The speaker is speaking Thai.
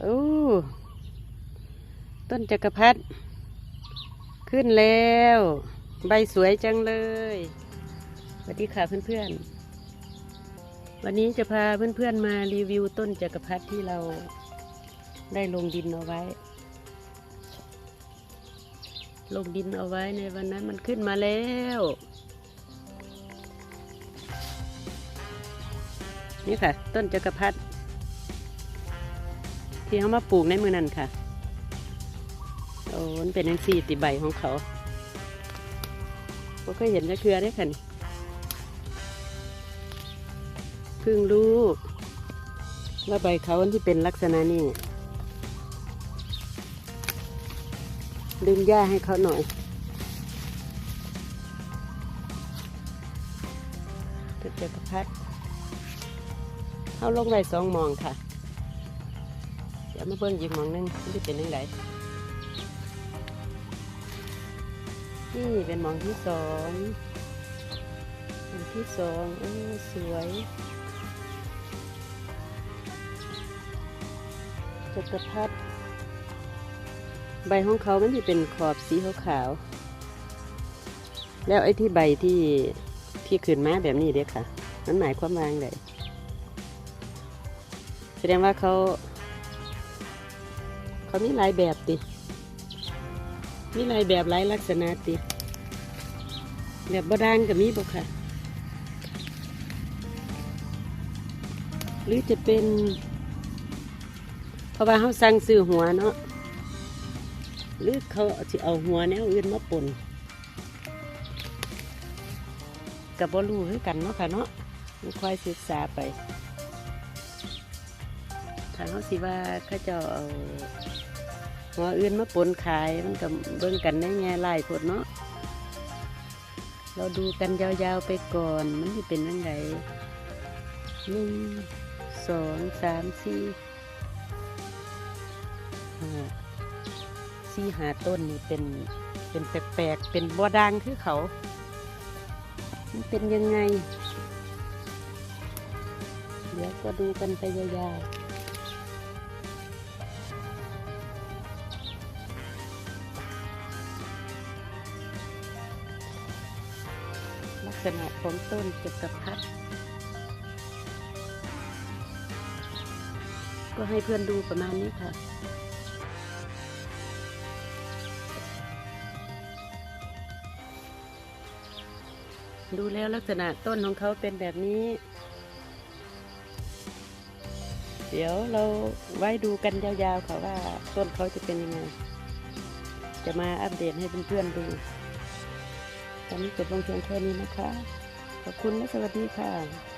โอ้ต้นจักรพรรดิขึ้นแล้ว ใบสวยจังเลยสวัสดีค่ะเพื่อนๆ วันนี้จะพาเพื่อนๆมารีวิวต้นจักรพรรดิที่เราได้ลงดินเอาไว้ ลงดินเอาไว้ในวันนั้นมันขึ้นมาแล้วนี่ค่ะ ต้นจักรพรรดิ ที่เขามาปลูกในมือนั่นค่ะโอ้นเป็นยังสี่ติใบของเขาผมก็เห็นจะเครือได้ค่ะนี่พิ่งรู้ว่าใบเขาที่เป็นลักษณะนี้ดึงหญ้าให้เขาหน่อยต้นจักรพรรดิเอาลงได้สองมองค่ะ ดี๋ยวมาเบิ่งอีกหมองหนึงที่เป็นยังไงนี่เป็นหมองที่สองหมองที่สองเออสวยจักรพรรดิใบของเขามันจะเป็นขอบสีขาวๆ แล้วไอ้ที่ใบที่ที่ขึ้นมาแบบนี้เด้อค่ะ มันหมายความว่าอย่างไรแสดงว่าเขา เขามีหลายแบบติ มีหลายแบบหลายลักษณะติ แบบบดางก็มีบ่ค่ะ หรือจะเป็น เพราะว่าเขาสั่งซื้อหัวเนาะ หรือเขาจะเอาหัวแนวอื่นมาปนกับบ่รู้คือกันเนาะค่ะเนาะค่อยศึกษาไป ถ้าเขาสิว่าเขาจะเอาหัวอื่นมาปนขายมันก็เบิ่งกันในแง่ไล่พดเนาะเราดูกันยาวๆไปก่อนมันจะเป็นยังไงหนึ่งสองสามสี่ห้าสี่หาต้นนี่เป็นเป็นแปลกๆเป็นบัวดังคือเขา มันเป็นยังไง เดี๋ยวก็ดูกันไปยาวๆ ลักษณะของต้นจักรพรรดิก็ให้เพื่อนดูประมาณนี้ค่ะ ดูแล้วลักษณะต้นของเขาเป็นแบบนี้ เดี๋ยวเราไว้ดูกันยาวๆค่ะว่าต้นเขาจะเป็นยังไง จะมาอัปเดตให้เพื่อนๆดู ตอนนี้จบลงเพียงแค่นี้นะคะ ขอบคุณและสวัสดีค่ะ